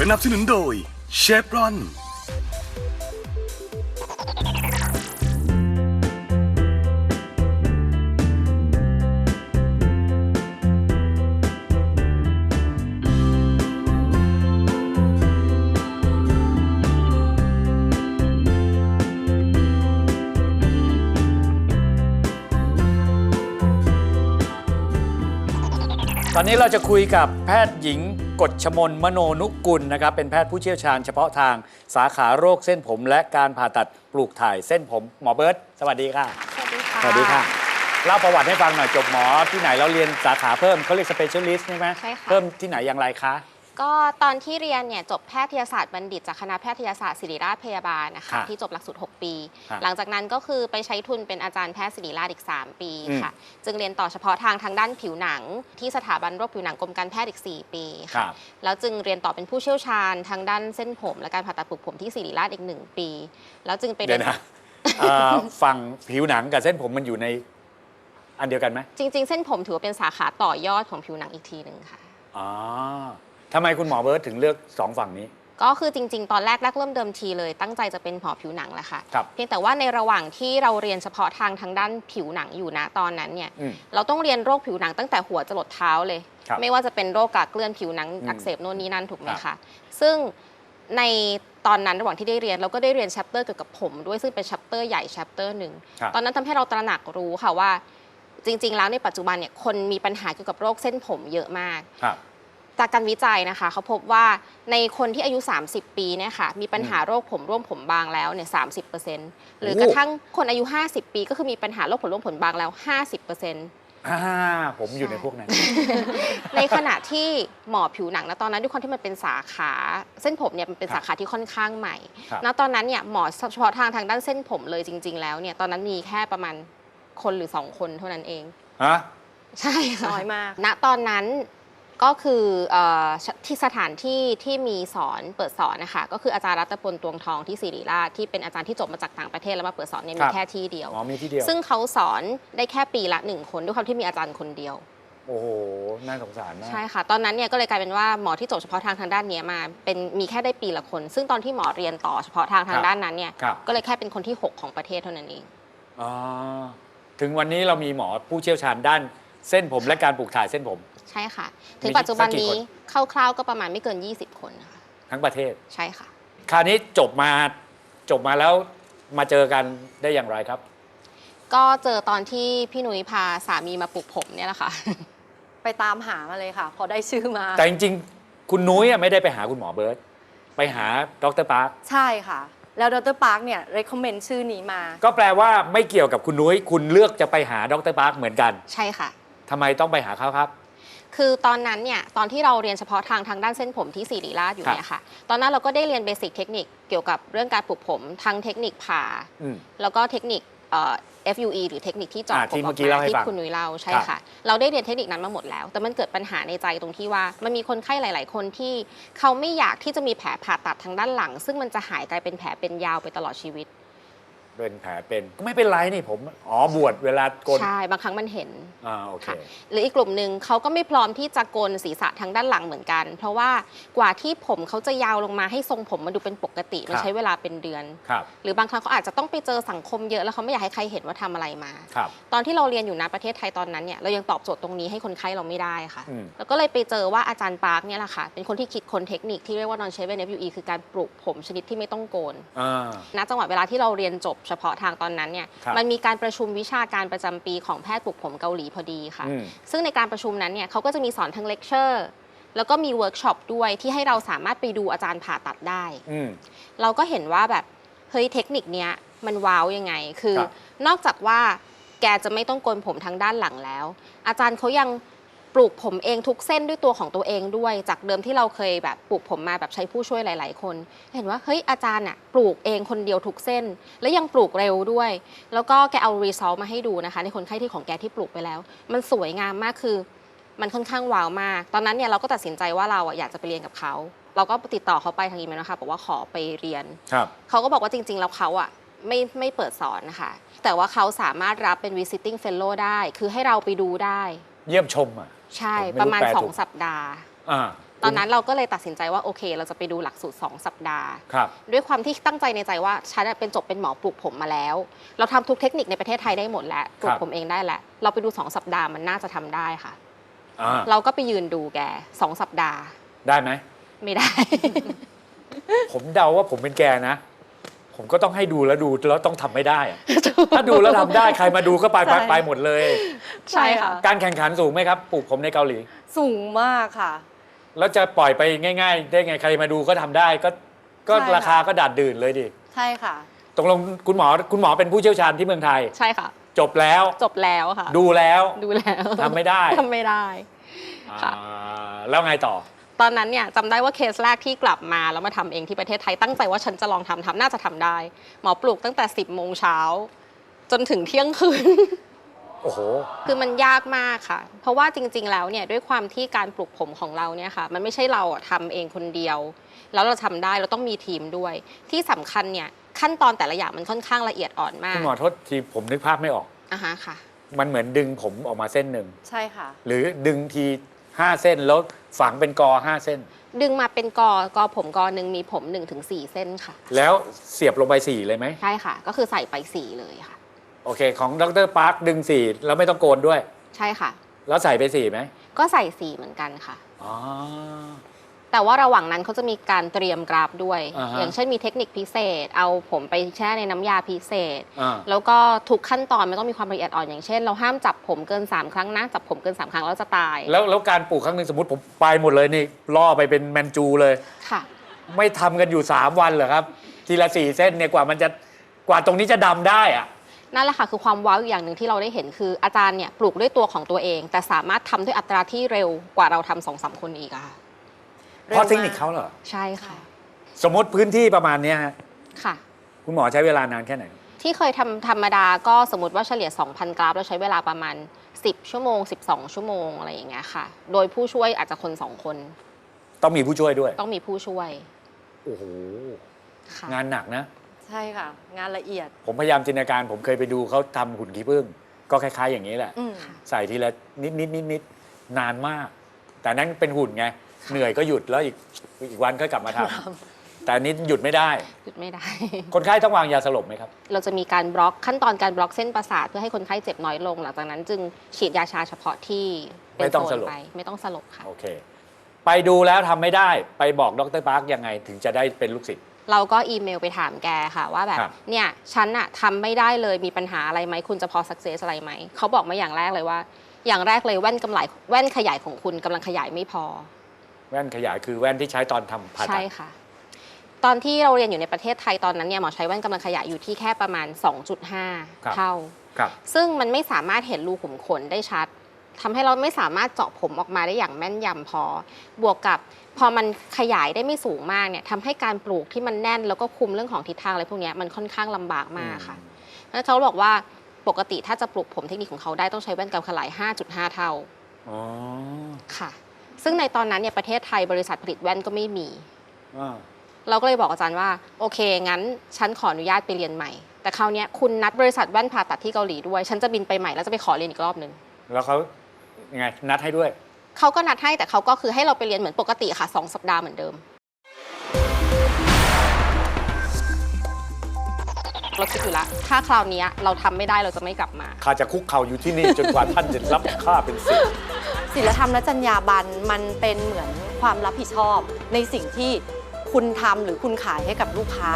สนับสนุนโดยเชฟรอน ตอนนี้เราจะคุยกับแพทย์หญิง กฎชมนมโนนุกุลนะครับเป็นแพทย์ผู้เชี่ยวชาญเฉพาะทางสาขาโรคเส้นผม และการผ่าตัดปลูกถ่ายเส้นผมหมอเบิร์ตสวัสดีค่ะสวัสดีค่ะ สวัสดีค่ะเล่าประวัติให้ฟังหน่อยจบหมอที่ไหนแล้วเรียนสาขาเพิ่มเขาเรียกสเปเชียลิสต์ใช่ไหมใช่ค่ะ เพิ่มที่ไหนอย่างไรคะ ก็ตอนที่เรียนเนี่ยจบแพทยศาสตร์บัณฑิตจากคณะแพทยศาสตร์ศิริราชพยาบาลนะคะ ค่ะที่จบหลักสูตร 6 ปี ค่ะหลังจากนั้นก็คือไปใช้ทุนเป็นอาจารย์แพทย์ศิริราชอีก 3 ปีอืมค่ะ จึงเรียนต่อเฉพาะทางทางด้านผิวหนัง ที่สถาบันโรคผิวหนังกรมการแพทย์อีก 4 ปีคค่ะรับแล้วจึงเรียนต่อเป็นผู้เชี่ยวชาญทางด้านเส้นผม และการผ่าตัดปลูกผมที่ศิริราชอีก 1 ปี แล้วจึงไปเดี๋ยวนะเอ่อฝั่งผิวหนังกับเส้นผมมันอยู่ในอันเดียวกันไหมจริง ๆ เส้นผมถือว่าเป็นสาขาต่อยอดของผิวหนังอีกทีหนึ่งค่ะ อ๋อ ทำไมคุณหมอเบิร์ตถึงเลือกสองฝั่งนี้ ก็คือจริง ๆ ตอนแรกแรกเริ่มเดิมทีเลย ตั้งใจจะเป็นหมอผิวหนังแหละค่ะ ครับเพียงแต่ว่าในระหว่างที่เราเรียนเฉพาะทางทางด้านผิวหนังอยู่นะตอนนั้นเนี่ย อืมเราต้องเรียนโรคผิวหนังตั้งแต่หัวจรดเท้าเลย ครับไม่ว่าจะเป็นโรคกากเกลื่อนผิวหนังอืมอักเสบโน่นนี่นั่นถูกไหมครัคะบซึ่งในตอนนั้นระหว่างที่ได้เรียนเราก็ได้เรียนแชปเตอร์เกี่ยวกับผมด้วยซึ่งเป็นแชปเตอร์ใหญ่แชปเตอร์หนึ่ง ครับ ตอนนั้นทำให้เราตระหนักรู้ค่ะว่า จริง ๆ แล้วในปัจจุบันเนี่ยคนมีปัญหาเกี่ยวกับโรคเส้นผมเยอะมาก ครับ จากการวิจัยนะคะเขาพบว่าในคนที่อายุ 30 ปีเนี่ยค่ะมีปัญหาโรคผมร่วงผมบางแล้วเนี่ยสาหรือโอ้กระทั่งคนอายุ 50 ปี ก็คือมีปัญหาโรคผมร่วงผมบางแล้ว 50%อ่าผมอยู่ในพวกนั้น ในขณะที่หมอผิวหนังนะตอนนั้นด้วยความที่มันเป็นสาขา เส้นผมเนี่ยมันเป็นครับสาขาที่ค่อนข้างใหม่ครับณตอนนั้นเนี่ยหมอเฉพาะทางทางด้านเส้นผมเลยจริง ๆ แล้วเนี่ยตอนนั้นมีแค่ประมาณคนหรือสองคนเท่านั้นเองฮะใช่ค่ะน้อยมาก ณตอนนั้น ก็คือเออชที่สถานที่ที่มีสอนเปิดสอนนะคะก็คืออาจารย์รัตพลตวงทองที่ศิริราชที่เป็นอาจารย์ที่จบมาจากต่างประเทศแล้วมาเปิดสอนเนี่ยครัมีบแค่ที่เดียวหมอมีที่เดียว ซึ่งเขาสอนได้แค่ปีละหนึ่งคนด้วยความที่มีอาจารย์คนเดียว โอ้โห น่าสงสารมาก ใช่ค่ะ ตอนนั้นเนี่ยก็เลยกลายเป็นว่าหมอที่จบเฉพาะทางทางด้านเนี้ยมาเป็นมีแค่ได้ปีละคน ซึ่งตอนที่หมอเรียนต่อเฉพาะทางทาคงรับด้านนั้นเนี่ยครับ ก็เลยแค่เป็นคนที่ 6 ของประเทศเท่านั้นเอง อ๋อถึงวันนี้เรามีหมอผู้เชี่ยวชาญด้านเส้นผมและการปลูกถ่ายเส้นผมใช่ค่ะ ถึงมีปัจจุบันสักกี่นี้คนคร่าวๆก็ประมาณไม่เกิน 20 คนนะคะทั้งประเทศใช่ค่ะ คราวนี้จบมาจบมาแล้วมาเจอกันได้อย่างไรครับ ก็เจอตอนที่พี่นุ้ยพาสามีมาปลูกผมเนี่ยแหละค่ะ ไปตามหามาเลยค่ะ พอได้ชื่อมา แต่จริงๆ คุณนุ้ยอะไม่ได้ไปหาคุณหมอเบิร์ตไปหาดรปาร์คใช่ค่ะ แล้วดรปาร์คเนี่ย recommend ชื่อนี้มา ก็แปลว่าไม่เกี่ยวกับคุณนุ้ยคุณเลือกจะไปหาดรปาร์คเหมือนกัน ใช่ค่ะทำไมต้องไปหาเขาครับ คือตอนนั้นเนี่ยตอนที่เราเรียนเฉพาะทางทางด้านเส้นผมที่ศิริราชอยู่เนี่ยค่ะ ตอนนั้นเราก็ได้เรียนเบสิกเทคนิคเกี่ยวกับเรื่องการปลูกผมทั้งเทคนิคผ่า อืม แล้วก็เทคนิคเอ่อ FUE หรือเทคนิคที่เจาะอ่าผมที่อเมื่อกอกี้เล่ามาให้ที่ฟังคุณนุ้ยเล่าใช่ครับ ค่ะ เราได้เรียนเทคนิคนั้นมาหมดแล้ว แต่มันเกิดปัญหาในใจตรงที่ว่า มันมีคนไข้หลาย ๆ คนที่เขาไม่อยากที่จะมีแผลผ่าตัดทางด้านหลัง ซึ่งมันจะหายกลายเป็นแผลเป็นยาวไปตลอดชีวิต เป็นแผลเป็นก็ไม่เป็นไรนี่ผม อ๋อบวชเวลาโกนใช่บางครั้งมันเห็นอ่าโอเคค่ะหรืออีกกลุ่มหนึ่งเขาก็ไม่พร้อมที่จะโกนศีรษะทางด้านหลังเหมือนกัน เพราะว่ากว่าที่ผมเขาจะยาวลงมาให้ทรงผมมันดูเป็นปกติมันครับใช้เวลาเป็นเดือน ครับหรือบางครั้งเขาอาจจะต้องไปเจอสังคมเยอะแล้วเขาไม่อยากให้ใครเห็นว่าทำอะไรมา ครับ ตอนที่เราเรียนอยู่นะประเทศไทยตอนนั้นเนี่ยเรายังตอบโจทย์ตรงนี้ให้คนไข้เราไม่ได้ค่ะ อืม แล้วก็เลยไปเจอว่าอาจารย์ปาร์คเนี่ยแหละค่ะ เป็นคนที่คิดค้นเทคนิคที่เรียกว่า non shaven FUE คือการปลูกผมชนิดที่ไม่ต้องโกน อ่า ณจังหวะเวลาที่เราเรียนจบเฉพาะทางตอนนั้นเนี่ยครับมันมีการประชุมวิชาการประจำปีของแพทย์ปลูกผมเกาหลีพอดีค่ะ อืม ซึ่งในการประชุมนั้นเนี่ยเขาก็จะมีสอนทั้งเลคเชอร์แล้วก็มีเวิร์กช็อปด้วยที่ให้เราสามารถไปดูอาจารย์ผ่าตัดได้ อืม เราก็เห็นว่าแบบ เฮ้ยเทคนิคเนี้ยมันว้าวยังไง คือ ครับนอกจากว่าแกจะไม่ต้องโกนผมทางด้านหลังแล้ว อาจารย์เขายัง ปลูกผมเองทุกเส้นด้วยตัวของตัวเองด้วย จากเดิมที่เราเคยแบบปลูกผมมาแบบใช้ผู้ช่วยหลาย ๆ คน เห็นว่าเฮ้ยอาจารย์อะปลูกเองคนเดียวทุกเส้น แล้วยังปลูกเร็วด้วย แล้วก็แกเอารีซอลมาให้ดูนะคะ ในคนไข้ที่ของแกที่ปลูกไปแล้ว มันสวยงามมากคือ มันค่อนข้างว้าวมาก ตอนนั้นเนี่ยเราก็ตัดสินใจว่าเราอะอยากจะไปเรียนกับเขาเราก็ติดต่อเขาไปทางอีเมลนะคะบอกว่าขอไปเรียนครับเขาก็บอกว่าจริง ๆ แล้วเขาอะไม่ไม่เปิดสอนนะคะ แต่ว่าเขาสามารถรับเป็น visiting fellow ได้ คือให้เราไปดูได้ เยี่ยมชมอะใช่ผมไม่รู้ประมาณแปลถูก2 สัปดาห์ อ่าตตอนนั้นเราก็เลยตัดสินใจว่าโอเค เราจะไปดูหลักสูตร 2 สัปดาห์ ครับด้วยความที่ตั้งใจในใจว่าฉันอะเป็นจบเป็นหมอปลูกผมมาแล้ว เราทำทุกเทคนิคในประเทศไทยได้หมดแล้วปลูคกรับผมเองได้แล้ว เราไปดู 2 สัปดาห์มันน่าจะทำได้ค่ะ อ่าเราก็ไปยืนดูแก 2 สัปดาห์ได้ไหม ไม่ได้ ผมเดาว่าผมเป็นแกนะ ผมก็ต้องให้ดูแล้วดูแล้วต้องทำไม่ได้อะถ้าดูแล้วทำได้ใครมาดูก็ไปไปใช่ ไปหมดเลย ใช่ค่ะ การแข่งขันสูงไหมครับปลูกผมในเกาหลี สูงมากค่ะ แล้วจะปล่อยไปง่าย ๆ ได้ไงใครมาดูก็ทำได้ก็ก็ใช่ค่ะ ราคาก็ดัดดื่นเลยดิใช่ค่ะ ตกลงคุณหมอคุณหมอเป็นผู้เชี่ยวชาญที่เมืองไทย ใช่ค่ะ จบแล้วจบแล้วค่ะ ดูแล้ว ดูแล้วทำไม่ได้ ทำไม่ได้ ค่ะ อ่าแล้วไงต่อ ตอนนั้นเนี่ยจำได้ว่าเคสแรกที่กลับมาแล้วมาทำเองที่ประเทศไทยตั้งใจว่าฉันจะลองทำทำน่าจะทำได้ หมอปลูกตั้งแต่ 10โมงเช้าจนถึงเที่ยงคืน โอ้โห คือมันยากมากค่ะ เพราะว่าจริงๆ แล้วเนี่ยด้วยความที่การปลูกผมของเราเนี่ยค่ะ มันไม่ใช่เราอะทำเองคนเดียว แล้วเราทำได้เราต้องมีทีมด้วย ที่สำคัญเนี่ยขั้นตอนแต่ละอย่างมันค่อนข้างละเอียดอ่อนมาคุกณหมอโทษทีผมนึกภาพไม่ออก อะฮะค่ะ มันเหมือนดึงผมออกมาเส้นหนึ่ง ใช่ค่ะ หรือดึงทีห้าเส้นแล้ว ฝังเป็นกอห้าเส้น ดึงมาเป็นกอกอผมกอหนึ่งมีผม1นถึงสเส้นค่ะ แล้วเสียบลงไปสี่เลยไหม ใช่ค่ะ ก็คือใส่ไปสี่เลยค่ะ โอเค ของดรปาร์คดึงสี่แล้วไม่ต้องโกนด้วย ใช่ค่ะ แล้วใส่ไปสี่ไหม ก็ใส่สีเหมือนกันค่ะ อ๋อ แต่ว่าระหว่างนั้นเขาจะมีการเตรียมกราฟด้วย อ่าฮะอย่างเช่นมีเทคนิคพิเศษ เอาผมไปแช่ในน้ำยาพิเศษ อ่า แล้วก็ทุกขั้นตอนมันต้องมีความละเอียดอ่อนอย่างเช่น เราห้ามจับผมเกิน 3 ครั้งนะ จับผมเกิน 3 ครั้งแล้วจะตายแล้วแล้วการปลูกครั้งหนึ่งสมมติผมไปหมดเลยนี่ล่อไปเป็นแมนจูเลย ค่ะ ไม่ทำกันอยู่ 3 วันเหรอครับ ทีละสี่เส้นเนี่ยกว่ามันจะกว่าตรงนี้จะดำได้อะ นั่นแหละค่ะ คือความว้าวอีกอย่างหนึ่งที่เราได้เห็นคืออาจารย์เนี่ยปลูกด้วยตัวของตัวเอง แต่สามารถทำด้วยอัตราที่เร็วกว่าเราทำสองสามคนอีกอะค่ะ เพราะเทคนิคเขาเหรอ ใช่ค่ะ สมมติพื้นที่ประมาณเนี้ยฮะค่ะ คุณหมอใช้เวลานานแค่ไหน ที่เคยทำธรรมดาก็สมมติว่าเฉลี่ย 2,000 กราฟเราใช้เวลาประมาณ 10 ชั่วโมง 12 ชั่วโมงอะไรอย่างเงี้ยค่ะ โดยผู้ช่วยอาจจะคน 2 คน ต้องมีผู้ช่วยด้วย ต้องมีผู้ช่วยโอ้โหค่ะงานหนักนะ ใช่ค่ะ งานละเอียด ผมพยายามจินตนาการ ผมเคยไปดูเขาทำหุ่นขี้ผึ้งก็คล้าย ๆ อย่างนี้แหละ อืม ใส่ทีละนิดนิดนิดนิดนานมาก แต่นั้นเป็นหุ่นไง เหนื่อยก็หยุดแล้วอีกอีกวันก็กลับมาทำแต่อันนี้หยุดไม่ได้ หยุดไม่ได้ คนไข้ต้องวางยาสลบไหมครับ เราจะมีการบล็อกขั้นตอนการบล็อกเส้นประสาทเพื่อให้คนไข้เจ็บน้อยลง หลังจากนั้นจึงฉีดยาชาเฉพาะที่เป็นไม่ต้องโซสนลบ ไปไม่ต้องสลบค่ะ โอเค ไปดูแล้วทำไม่ได้ไปบอกดรปาร์คยังไงถึงจะได้เป็นลูกศิษย์ เราก็อีเมลไปถามแกค่ะว่าแบบครับ เนี่ยฉันอะทำไม่ได้เลยมีปัญหาอะไรไหมคุณจะพอสักเซสอะไรไหม เขาบอกมาอย่างแรกเลยว่า อย่างแรกเลยแว่นกำไลแว่นขยายของคุณกำลังขยายไม่พอ แว่นขยายคือแว่นที่ใช้ตอนทำผ่าตัใช่ดค่ะ ตอนที่เราเรียนอยู่ในประเทศไทยตอนนั้นเนี่ยหมอใช้แว่นกำลังขยายอยู่ที่แค่ประมาณ 2.5 เท่า ครับ ซึ่งมันไม่สามารถเห็นรูขุมขนได้ชัดทำให้เราไม่สามารถเจาะผมออกมาได้อย่างแม่นยำพอ บวกกับพอมันขยายได้ไม่สูงมากเนี่ยทำให้การปลูกที่มันแน่นแล้วก็คุมเรื่องของทิศทางอะไรพวกเนี้ยมันค่อนข้างลำบากมากค่ะแล้วเขาบอกว่าปกติถ้าจะปลูกผมเทคนิคของเขาได้ต้องใช้แว่นกำขยาย 5.5 เท่าอ๋อ ค่ะ ซึ่งในตอนนั้นเนี่ยประเทศไทยบริษัทผลิตแว่นก็ไม่มี อ่าเราก็เลยบอกอาจารย์ว่า โอเค งั้นฉันขออนุญาตไปเรียนใหม่ แต่คราวเนี้ยคุณนัดบริษัทแว่นผ่าตัดที่เกาหลีด้วย ฉันจะบินไปใหม่แล้วจะไปขอเรียนอีกรอบหนึ่งแล้วเขายังไงนัดให้ด้วย เขาก็นัดให้แต่เขาก็คือให้เราไปเรียนเหมือนปกติค่ะสองสัปดาห์เหมือนเดิม เราคิดอยู่ละถ้าคราวเนี้ยเราทำไม่ได้เราจะไม่กลับมา ข้าจะคุกเข่าอยู่ที่นี่ จนกว่าท่านจะรับข้าเป็นศิษย์ ศิลธรรมและจรรยาบรรณมันเป็นเหมือนความรับผิดชอบ ในสิ่งที่คุณทำหรือคุณขายให้กับลูกค้า